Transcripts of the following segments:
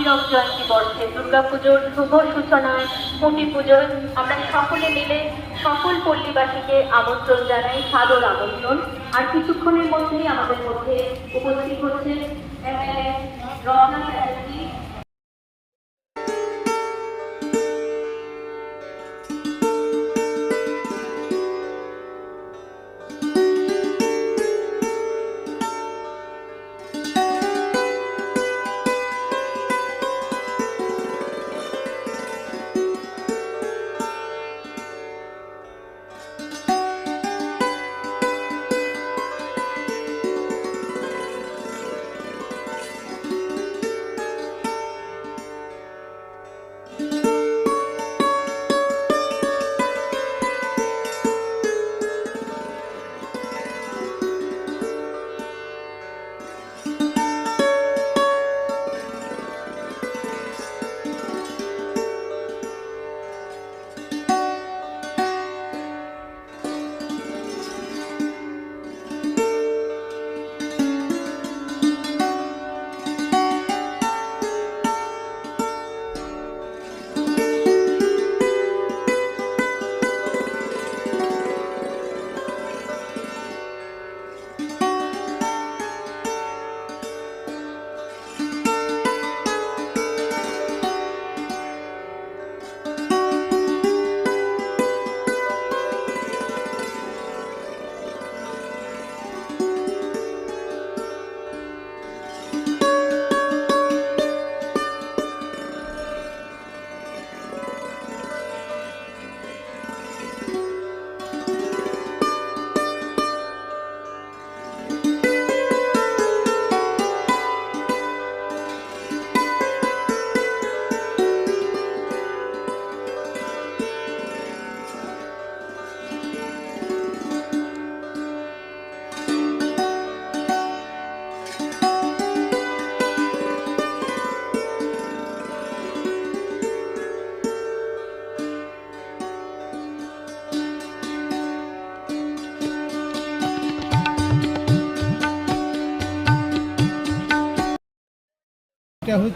হীরক জয়ন্তী বর্ষে দুর্গাপুজোর শুভ সূচনায় কুটি পুজোয় আমরা সকলে মিলে সকল পল্লীবাসীকে আমন্ত্রণ জানাই, সাদর আমন্ত্রণ। আর কিছুক্ষণের মধ্যেই আমাদের মধ্যে উপস্থিত হচ্ছে রত্না চ্যাটার্জি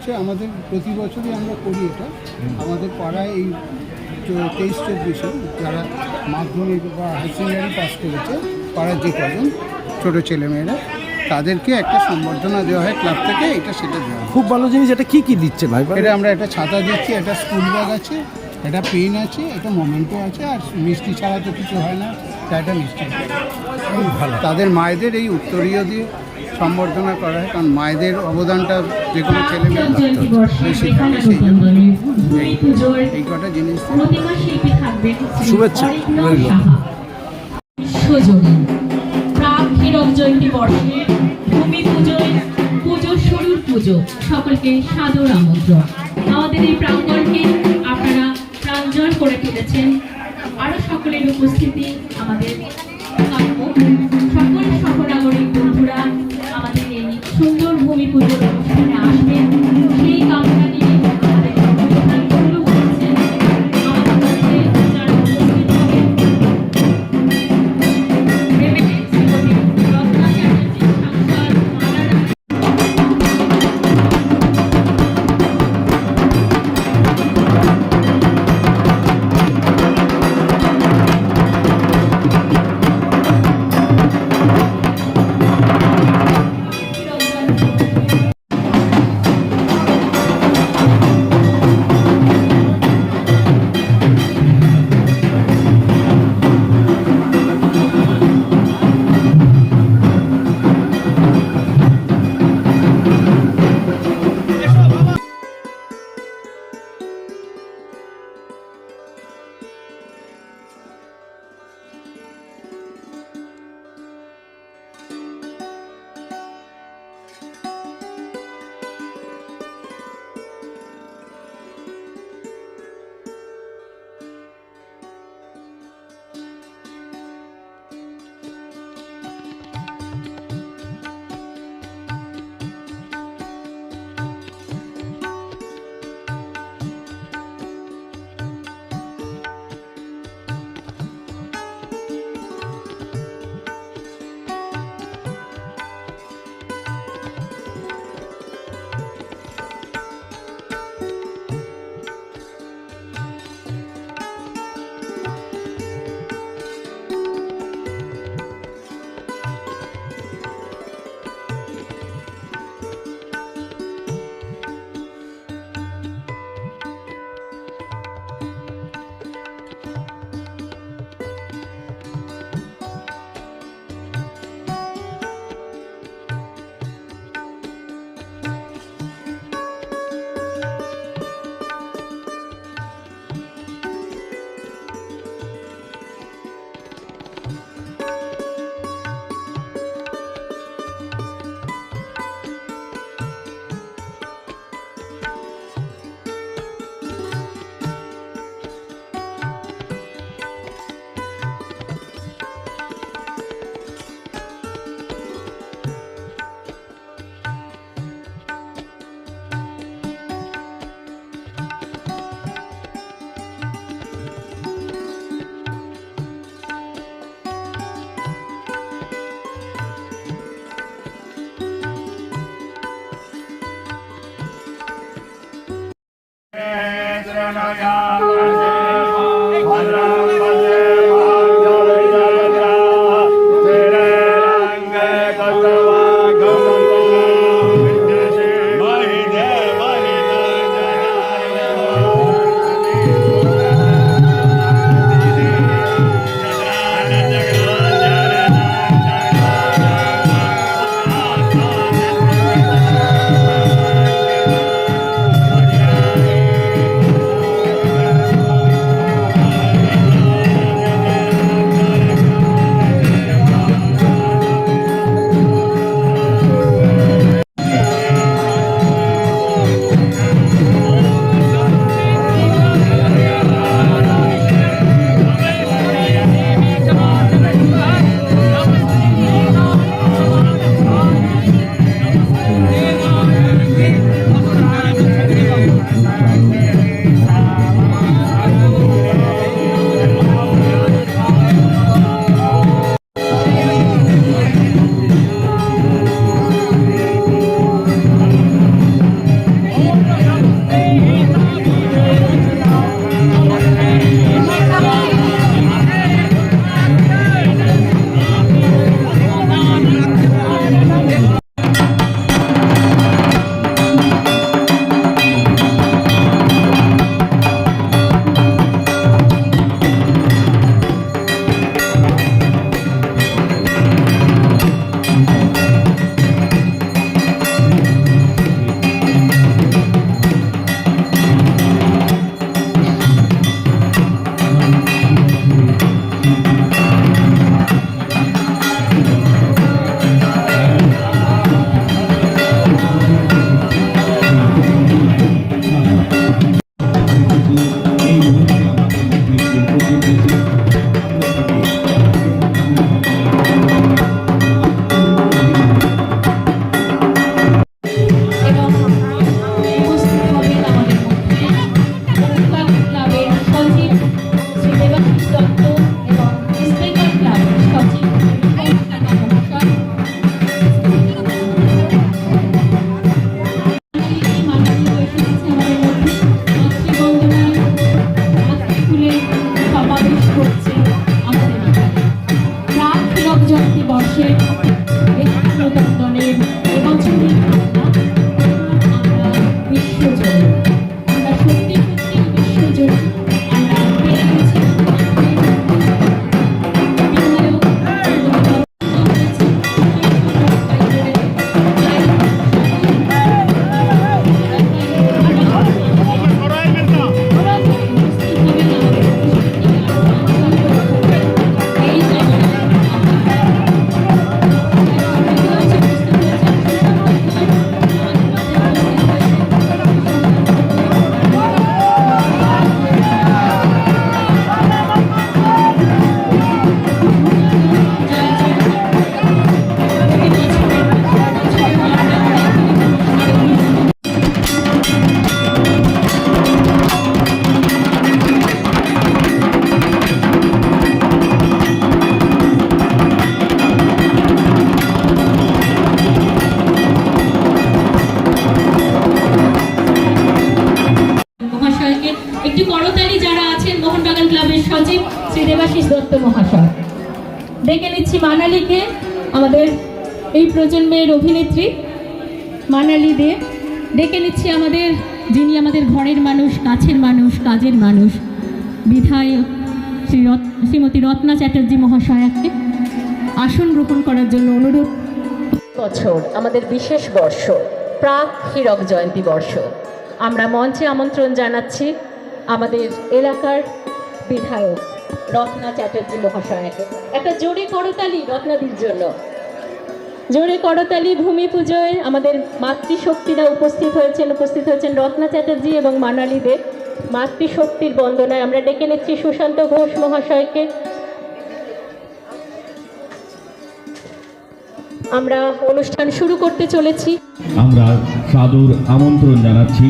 হচ্ছে আমাদের প্রতি বছরই আমরা করি এটা। আমাদের পাড়ায় এই তেইশ চব্বিশে যারা মাধ্যমিক বা হাই সেকেন্ডারি পাস করেছে পাড়ার যে কজন ছোটো ছেলেমেয়েরা তাদেরকে একটা সম্বর্ধনা দেওয়া হয় ক্লাব থেকে এটা সেটা দেওয়া হয়। খুব ভালো জিনিস এটা কি কি দিচ্ছে ভাই? এটা আমরা একটা ছাতা দিচ্ছি একটা স্কুল ব্যাগ আছে একটা পেন আছে একটা মোমেন্টো আছে আর মিষ্টি ছাড়া তো কিছু হয় না তাই একটা মিষ্টি। ভালো। তাদের মায়েদের এই উত্তরীয় দিয়ে সম্বর্ধনা করা হয় কারণ মায়েদের অবদানটা যে কোনো ছেলে মেয়ে বেশি থাকে সেই জন্য নূতন ভূমি পুজোর এই কটা জিনিস দিয়ে প্রতিমা শিল্পী থাকবেন শ্রী শুভেচ্ছা অরিন্দম রইল। সাহা। বিশ্বজনীন প্রাক হীরক জয়ন্তী বর্ষে ভূমি পুজোয় পুজো শুরুর পুজো। সকলকে সাদর আমন্ত্রণ। আমাদের এই প্রাঙ্গণকে আপনারা প্রাঞ্জল করে তুলেছেন। আরও সকলের উপস্থিতি আমাদের কাম্য। পুজোর অনুষ্ঠানে আসবেন। সেই কামনা আমাদের এই প্রজন্মের অভিনেত্রী মানালি দে। ডেকে নিচ্ছি আমাদের, যিনি আমাদের ঘরের মানুষ, কাছের মানুষ, কাজের মানুষ, বিধায়ক শ্রী শ্রীমতী রত্না চ্যাটার্জি মহাশয়াকে আসন গ্রহণ করার জন্য অনুরোধ। বছর, আমাদের বিশেষ বর্ষ, প্রাক হীরক জয়ন্তী বর্ষ। আমরা মঞ্চে আমন্ত্রণ জানাচ্ছি আমাদের এলাকার বিধায়ক। রত্না চ্যাটার্জি মহাশয়াকে। একটা জোরে করতালি রত্নাদির জন্য। জোরে করতালি ভূমি পুজোয় আমাদের মাতৃশক্তিরা উপস্থিত হয়েছেন উপস্থিত হয়েছেন রত্না চ্যাটার্জি এবং মানালি দে। মাতৃশক্তির বন্দনায় আমরা ডেকে নিচ্ছি সুশান্ত ঘোষ মহাশয়কে। আমরা অনুষ্ঠান শুরু করতে চলেছি। আমরা সাদর আমন্ত্রণ জানাচ্ছি।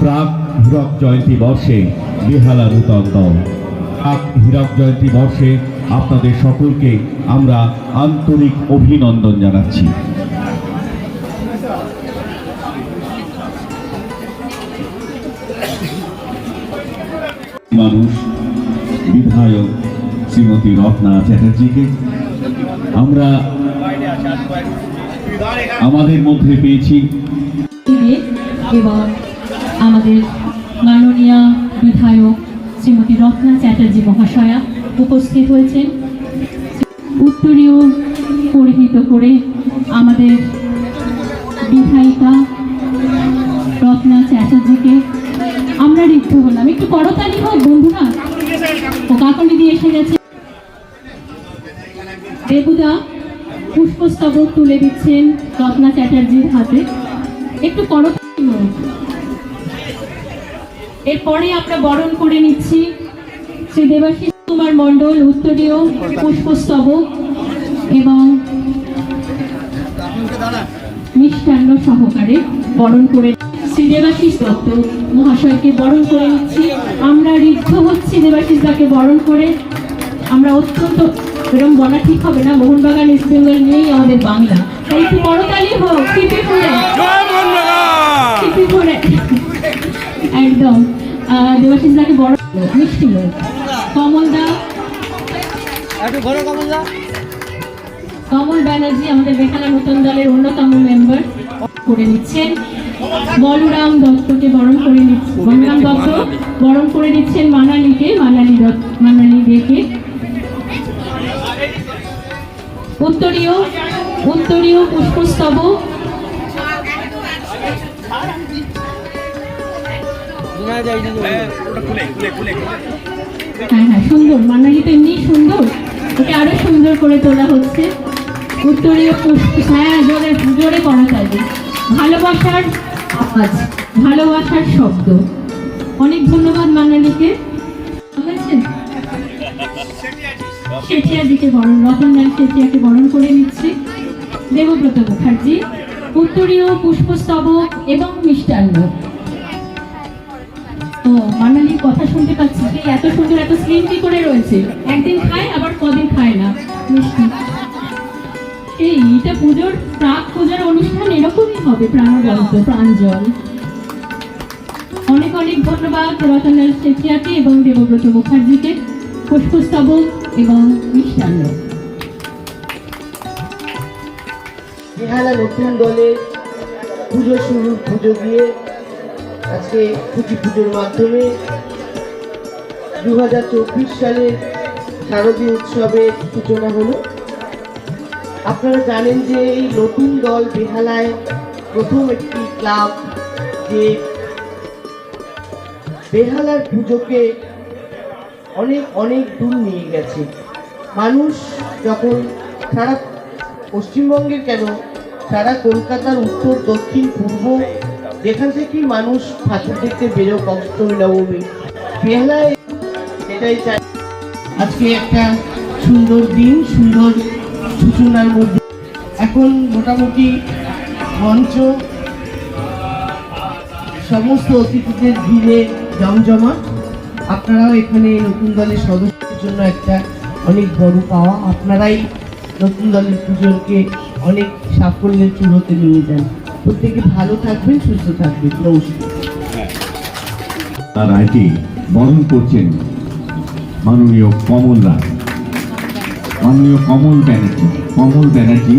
প্রাক হীরক জয়ন্তী বর্ষে বেহালা দল। প্রাক হীরক জয়ন্তী বর্ষে আপনাদের সকলকে আমরা আন্তরিক অভিনন্দন জানাচ্ছি। মানুষ, বিধায়ক শ্রীমতী রত্না চ্যাটার্জিকে আমরা আমাদের মধ্যে পেয়েছি। এবং আমাদের মাননীয় বিধায়ক শ্রীমতী রত্না চ্যাটার্জি মহাশয়া উপস্থিত হয়েছেন। উত্তরীয় পরিহিত করে আমাদের বিধায়িকা রত্না চ্যাটার্জিকে আমরা রিক্ত হলাম। একটু করতালি হোক, বন্ধুরা। ও কাকলি দিয়ে এসে গেছে। দেবুদা পুষ্পস্তবক তুলে দিচ্ছেন রত্না চ্যাটার্জির হাতে। একটু করতালি হোক। এরপরে আমরা বরণ করে নিচ্ছি শ্রী দেবাশিস কুমার মণ্ডল উত্তরীয় পুষ্পস্তবক এবং মিষ্টান্ন সহকারে বরণ করে শ্রী দেবাশিস দত্ত মহাশয়কে বরণ করে নিচ্ছি। আমরা ঋদ্ধ হচ্ছি দেবাশিস দাকে বরণ করে। আমরা অত্যন্ত এরকম বলা ঠিক হবে না? মোহনবাগান ইস্ট বেঙ্গল নিয়েই আমাদের বাংলা। তাই একটু বড়তালি হোক টিপি ফুলে টিপি ফুলে একদম। দেবাশিস দাকে বড় মিষ্টি হোক কমল দা। কমল ব্যানার্জি আমাদের বেখানা নতুন দলের অন্যতম মেম্বার করে নিচ্ছেন। বলরাম দত্তকে বরণ করে নিচ্ছেন। বলরাম দত্ত বরণ করে নিচ্ছেন মানালিকে মানালি দত্ত মানালি দেখে। উত্তরীয় উত্তরীয় পুষ্পস্তবক হ্যাঁ হ্যাঁ সুন্দর। মানালি তো এমনি সুন্দর। ওকে আরও সুন্দর করে তোলা হচ্ছে। উত্তরীয় পুষ্প হ্যাঁ জোরে জোরে করা যাবে। ভালোবাসার আওয়াজ ভালোবাসার শব্দ। অনেক ধন্যবাদ মানালিকে। হয়েছে শেঠিয়াদিকে বরণ রতনলাল শেঠিয়াকে বরণ করে নিচ্ছে দেবব্রত মুখার্জি। উত্তরীয় পুষ্পস্তবক এবং মিষ্টান্ন। মানালির কথা শুনতে পাচ্ছি যে এত সুন্দর এত স্লিম কি করে রয়েছে। একদিন খায়, আবার কদিন খায় না। মিষ্টি। এই, এটা পুজোর, প্রাক পূজার অনুষ্ঠান এরকমই হবে, প্রাণবন্ত প্রাঞ্জল অনেক অনেক ধন্যবাদ রতনাল শেঠিয়াকে এবং দেবব্রত মুখার্জিকে পুষ্পস্তবক এবং মিষ্টান্ন। বেহালা নতুন দলে পুজো শুরু, পুজো দিয়ে আজকে খুঁটি পুজোর মাধ্যমে দু হাজার চব্বিশ সালের শারদীয় উৎসবের সূচনা হলো। আপনারা জানেন যে এই নতুন দল বেহালায় প্রথম একটি ক্লাব যে বেহালার পুজোকে অনেক অনেক দূর নিয়ে গেছে। মানুষ যখন সারা পশ্চিমবঙ্গের কেন, সারা কলকাতার উত্তর, দক্ষিণ, পূর্ব যেখান থেকেই মানুষ ঠাকুর দেখতে বেরো অষ্টমী নবমী বেহালায় এটাই চাই। আজকে একটা সুন্দর দিন, সুন্দর সূচনার মধ্যে। এখন মোটামুটি মঞ্চ, সমস্ত অতিথিদের ভিড়ে জমজমা আপনারাও এখানে নতুন দলের সদস্যদের জন্য একটা অনেক বড় পাওয়া। আপনারাই নতুন দলের পুজোকে অনেক সাফল্যের চূড়োতে নিয়ে যান। প্রত্যেকে ভালো থাকবেন, সুস্থ থাকবেন। নমস্কার। তার রায়কে বরণ করছেন মাননীয় কমল রায়। মাননীয় কমল ব্যানার্জি। কমল ব্যানার্জি,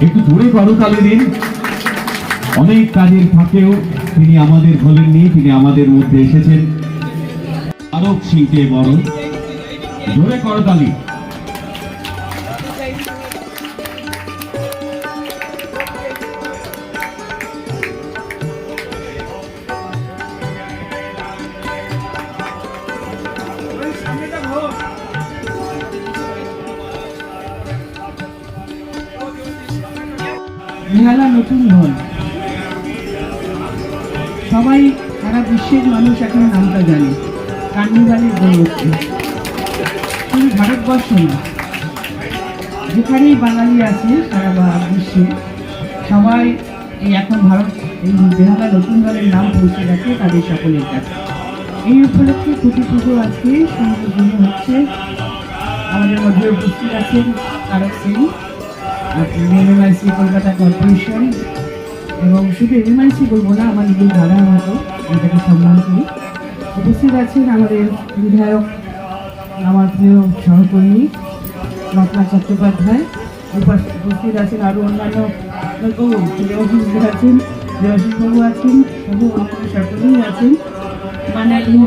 একটু জোরে করতালি দিন। অনেক কাজের ফাঁকেও তিনি আমাদের ভোলেননি তিনি আমাদের মধ্যে এসেছেন। আরব সিংকে বরণ। জোরে করতালি মানুষ নামটা জানে। কার্নিভালের গৌরবকে শুধু ভারতবর্ষ না, যেখানেই বাঙালি আছে সারা বিশ্বে, সবাই এই এখন ভারত, এই বেহালা নতুন দলের নাম পৌঁছে গেছে তাদের সকলের কাছে। এই উপলক্ষে প্রতি পুজো আজকে সম্পূর্ণ হচ্ছে আমাদের মধ্যে উপস্থিত আছেন তারক সেন এমএমআইসি কলকাতা কর্পোরেশন, এবং শুধু এমএমআইসি বলব না, আমার নিজের দাদার মতো তাকে সম্মান করি। উপস্থিত আছেন আমাদের বিধায়ক আমার প্রিয় সহকর্মী রত্না চট্টোপাধ্যায়। উপাস- উপস্থিত আছেন আরও অন্যান্য দেবাশিস আছেন দেবাশিস বাবু আছেন সহ অন্যান্য সকলেই আছেন। মানালি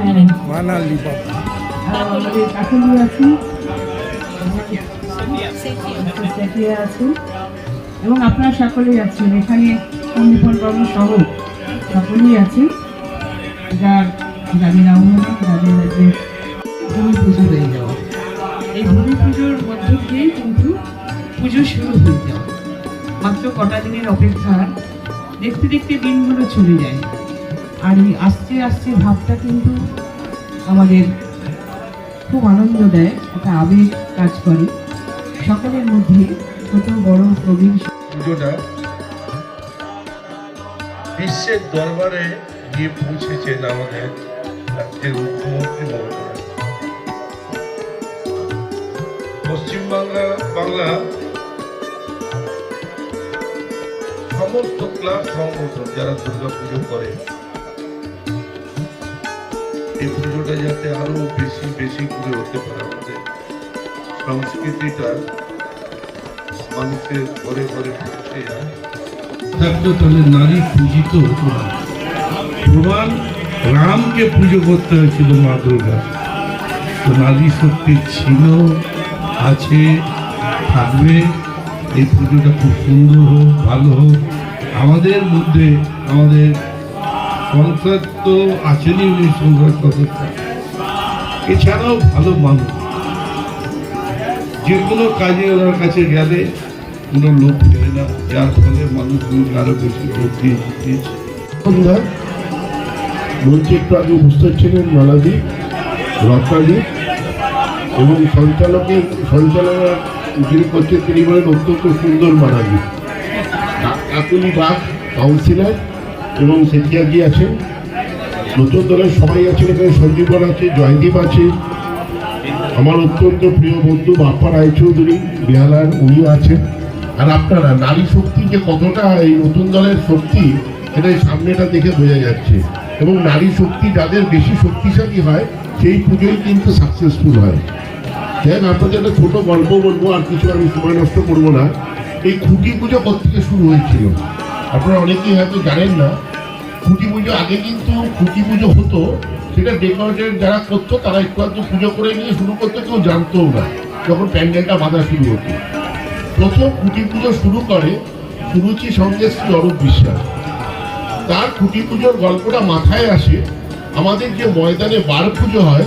মানালি আমাদের কাকলি আছেন। আছেন। এবং আপনারা সকলেই আছেন। এখানে সন্দীপন বাবু সহ সকলেই আছেন। যার যাদের আহ্বান যাদের আজকে ভূমি পুজো হয়ে যাওয়া এই ভূমি পুজোর মধ্য দিয়েই কিন্তু পুজো শুরু হয়ে যাওয়া মাত্র কটা দিনের অপেক্ষা দেখতে দেখতে দিনগুলো চলে যায়। আর এই আস্তে আস্তে ভাবটা কিন্তু আমাদের খুব আনন্দ দেয় একটা আবেগ কাজ করে। সকলের মধ্যে ছোট বড় প্রবীণ পুজোটা বিশ্বের দরবারে গিয়ে পৌঁছেছেন আমাদের রাজ্যের মুখ্যমন্ত্রী মমতা। পশ্চিমবাংলা বাংলা সমস্ত ক্লাব সংগঠন যারা দুর্গা পুজো করে, এই পুজোটা যাতে আরও বেশি বেশি করে হতে পারে আমাদের সংস্কৃতিটা মানুষের ঘরে ঘরে পৌঁছে যায় তাহলে নারী পূজিত হতো না প্রমাণ রামকে পুজো করতে হয়েছিল মা দুর্গা। তো নারী শক্তি ছিল, আছে, থাকবে। এই পুজোটা খুব সুন্দর হোক, ভালো হোক। আমাদের মধ্যে আমাদের সংসার তো আছেনই উনি, সংসার সদস্য এছাড়াও ভালো মানুষ। যে কোনো কাজে ওনার কাছে গেলে কোনো লোক ফেলে না। যার ফলে মানুষগুলোকে আরও বেশি দিয়ে দিয়েছে মঞ্চে একটু আগে উপস্থিত ছিলেন মালাদি, রত্নাদি এবং সঞ্চালকের সঞ্চালনা যিনি করছেন তিনি বলেন অত্যন্ত সুন্দর মালাদি। কাকুলি বাগ কাউন্সিলর এবং সেটিয়াজি আছেন। নতুন দলের সবাই আছেন এখানে সঞ্জীবন আছে, জয়দীপ আছে। আমার অত্যন্ত প্রিয় বন্ধু বাপ্পা রায়চৌধুরী, বিহালার, উনিও আছেন। আর আপনারা, নারী শক্তি যে কতটা, এই নতুন দলের শক্তি এটা সামনেটা দেখে বোঝা যাচ্ছে। এবং নারী শক্তি যাদের বেশি শক্তিশালী হয়, সেই পুজোই কিন্তু সাকসেসফুল হয়। দেখ আপনাদের একটা ছোট গল্প বলব, আর কিছু আমি সময় নষ্ট করব না। এই খুঁটি পুজো থেকে শুরু হয়েছিল? আপনারা অনেকেই হয়তো জানেন না, খুঁটি পুজো আগে কিন্তু খুঁটি পুজো হতো, সেটা ডেকোরেটেড যারা করতো, তারা একটু আধটু পুজো করে নিয়ে শুরু করতে, কেউ জানতোও না, যখন প্যান্ডেলটা বাঁধা শুরু হতো। প্রথম খুঁটি পুজো শুরু করে সুরুচি সঙ্গে শ্রী অরূপ বিশ্বাস। তার খুঁটি পুজোর গল্পটা মাথায় আসে। আমাদের যে ময়দানে বার পুজো হয়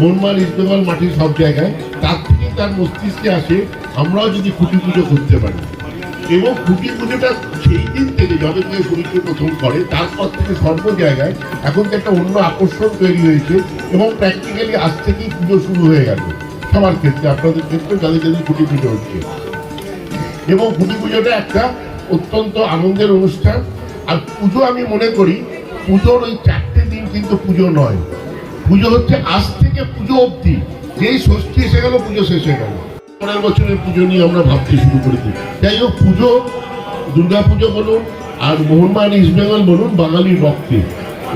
মনমাল ইস্টবেঙ্গল মাটির সব জায়গায়, তার থেকে তার মস্তিষ্কে আসে, আমরাও যদি খুঁটি পুজো করতে পারি। এবং খুঁটি পুজোটা সেই দিন থেকে যবে থেকে সুরুচি প্রথম করে, তারপর থেকে সর্ব জায়গায় এখন তো একটা অন্য আকর্ষণ তৈরি হয়েছে এবং প্র্যাকটিক্যালি আজ থেকেই পুজো শুরু হয়ে গেল সবার ক্ষেত্রে, আপনাদের ক্ষেত্রে যাদের যাদের খুঁটি পুজো হচ্ছে। এবং খুঁটি পুজোটা একটা অত্যন্ত আনন্দের অনুষ্ঠান। আর পুজো আমি মনে করি, পুজোর ওই চারটে দিন কিন্তু পুজো নয়। পুজো হচ্ছে আজ থেকে পুজো অবধি। যেই ষষ্ঠী এসে গেল, পুজো শেষ হয়ে গেল। পরের বছরের পুজো নিয়ে আমরা ভাবতে শুরু করেছি যাই হোক, পুজো, দুর্গা পুজো বলুন, আর মোহনবাগান ইস্টবেঙ্গল বলুন বাঙালির রক্তে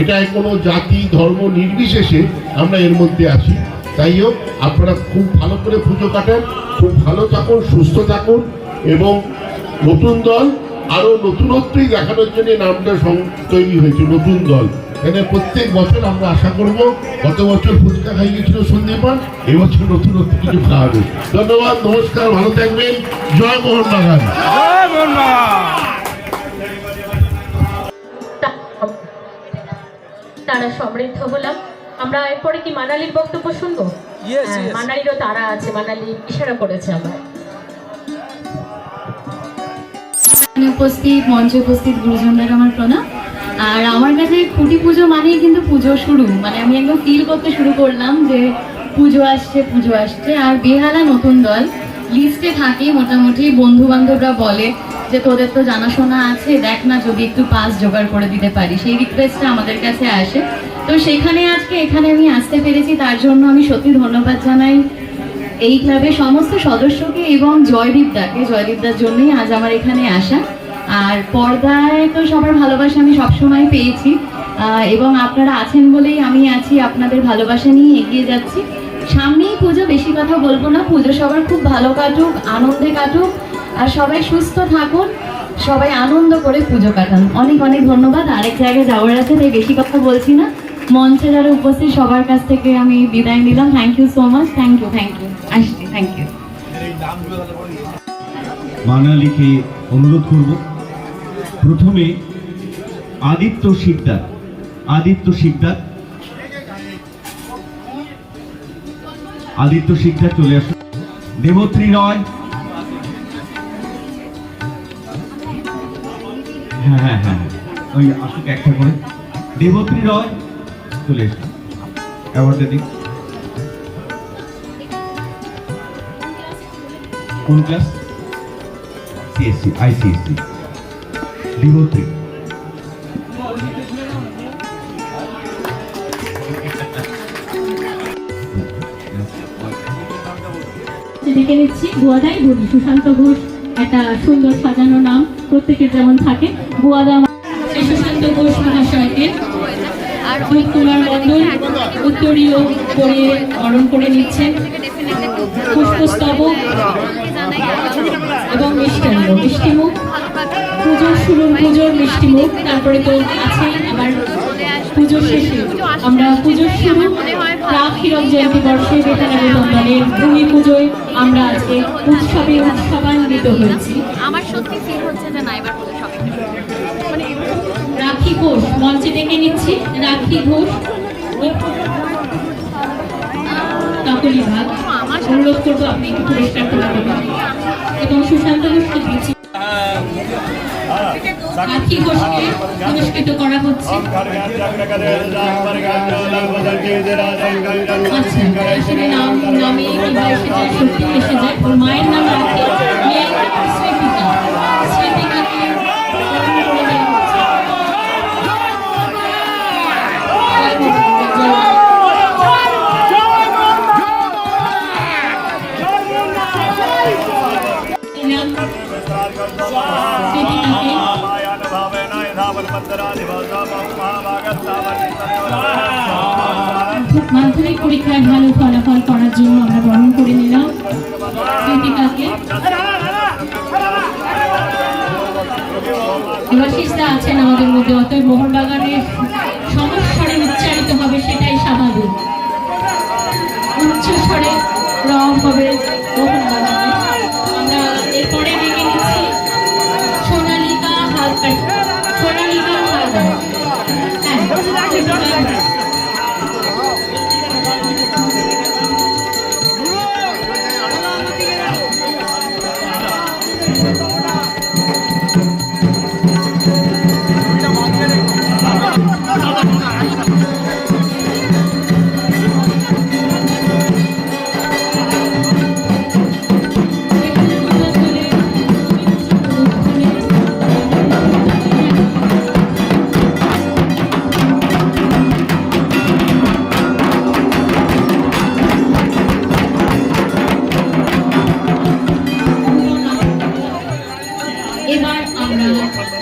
এটা কোনো জাতি, ধর্ম নির্বিশেষে আমরা এর মধ্যে আছি। তাই হোক, আপনারা খুব ভালো করে পুজো কাটান, খুব ভালো থাকুন, সুস্থ থাকুন, এবং নতুন দল আরও নতুনত্বই দেখানোর জন্য নামটা সং- তৈরি হয়েছে নতুন দল। এখানে প্রত্যেক বছর আমরা আশা করব গত বছর ফুচকা খাইয়েছিল সন্দীপন এবছর নতুনত্ব কিছু খাওয়াবে ধন্যবাদ নমস্কার ভালো থাকবেন। জয় মোহন বাগান তারা সমৃদ্ধ হলাম। আমরা এরপরে কি মানালির বক্তব্য শুনব? হ্যাঁ, মানালিরও তারা আছে মানালি ইশারা করেছে আবার উপস্থিত, মঞ্চে উপস্থিত গুরুজনদের আমার প্রণাম। আর আমার কাছে খুঁটি পুজো মানেই কিন্তু পুজো শুরু। মানে আমি একদম ফিল করতে শুরু করলাম যে পুজো আসছে পুজো আসছে। আর বেহালা নতুন দল লিস্টে থাকে, মোটামুটি বন্ধু বান্ধবরা বলে যে তোদের তো জানাশোনা আছে, দেখ না যদি একটু পাস জোগাড় করে দিতে পারি। সেই রিকোয়েস্টটা আমাদের কাছে আসে। তো সেখানে আজকে এখানে আমি আসতে পেরেছি, তার জন্য আমি সত্যি ধন্যবাদ জানাই। এই ক্লাবের সমস্ত সদস্যকে এবং জয়দীপদাকে, জয়দীপদার জন্যই আজ আমার এখানে আসা। আর পর্দায় তো সবার ভালোবাসা আমি সবসময় পেয়েছি। এবং আপনারা আছেন বলেই আমি আছি, আপনাদের ভালোবাসা নিয়ে এগিয়ে যাচ্ছি। সামনেই পুজো, বেশি কথা বলব না। পুজো সবার খুব ভালো কাটুক, আনন্দে কাটুক। আর সবাই সুস্থ থাকুন, সবাই আনন্দ করে পুজো কাটান। অনেক অনেক ধন্যবাদ। আরেক জায়গায় যাওয়ার আছে, তাই বেশি কথা বলছি না। মঞ্চে যারা উপস্থিত সবার কাছ থেকে আমি বিদায় নিলাম। Thank you so much thank you thank you আসছি থ্যাংক ইউ বাঙালিকে অনুরোধ করব, প্রথমে আদিত্য শিকদার আদিত্য শিকদার। আদিত্য শিকদার চলে আসুন। দেবত্রী রয়। হ্যাঁ হ্যাঁ হ্যাঁ ওই আসুক একটা করে। দেবত্রী রয়। দিন কোন ক্লাস? সিএসসি আইসিএসসি বিভূতি। ডেকে নিচ্ছি বুয়াদাই বলি সুশান্ত ঘোষ একটা সুন্দর সাজানো নাম, প্রত্যেকের যেমন থাকে। শ্রী সুশান্ত ঘোষ মহাশয়কে দুধ কুমার মণ্ডল উত্তরীয় করে বরণ করে নিচ্ছেন। পুষ্পস্তবক এবং মিষ্টান্ন, মিষ্টিমুখ। পুজোর শুরুর পুজোর মিষ্টিমুখ, তারপরে তো আছে আবার পুজোর শেষে আমরা পুজোর শুরু প্রাক হীরক জয়ন্তী বর্ষে বেতারা দলের ভূমি পুজোয় আমরা আজকে উৎসবে উৎসবান্বিত হয়েছি। আমার সত্যি ফিল হচ্ছে যে না এবার রাখি ঘোষ, মঞ্চে ডেকে নিচ্ছি, রাখি ঘোষ। ভাগ। অনুরোধ করব আপনি একটু এবং সুশান্ত ঘোষকে দিচ্ছি। রাখি ঘোষকে করা হচ্ছে। আচ্ছা নাম এসে মায়ের নাম রাখি। মেয়ের মাধ্যমিক পরীক্ষায় ভালো ফলাফল করার জন্য আমরা বরণ করে নিলাম। কৃতিকাকে দেবাশিসদা আছেন আমাদের মধ্যে, অতএব মোহনবাগানের সমস্বরে উচ্চারিত হবে সেটাই স্বাভাবিক। উচ্চস্বরে রং হবে মোহনবাগানে।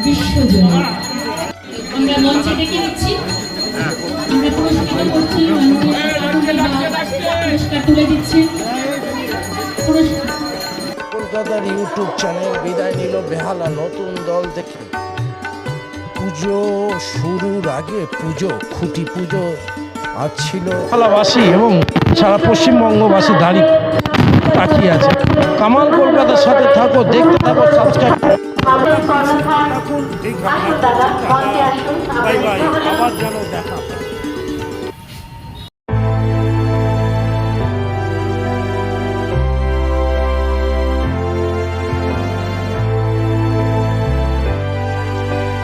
বিশ্বজয়ী আমরা মঞ্চে ডেকে নিচ্ছি। আমরা পুরস্কৃত করছি পুরস্কার তুলে দিচ্ছি। কলকাতার ইউটিউব চ্যানেল বিদায় নিল বেহালা নতুন দল থেকে পুজো শুরুর আগে পুজো খুঁটি পুজো আজ ছিল বেহালাবাসী এবং সারা পশ্চিমবঙ্গবাসী দাঁড়িয়ে তাকিয়ে আছে। কামাল কলকাতার সাথে থাকো দেখতে থাকো সাবস্ক্রাইব কর্মধার আসুন দাদা বন্ধে আসুন আমাদের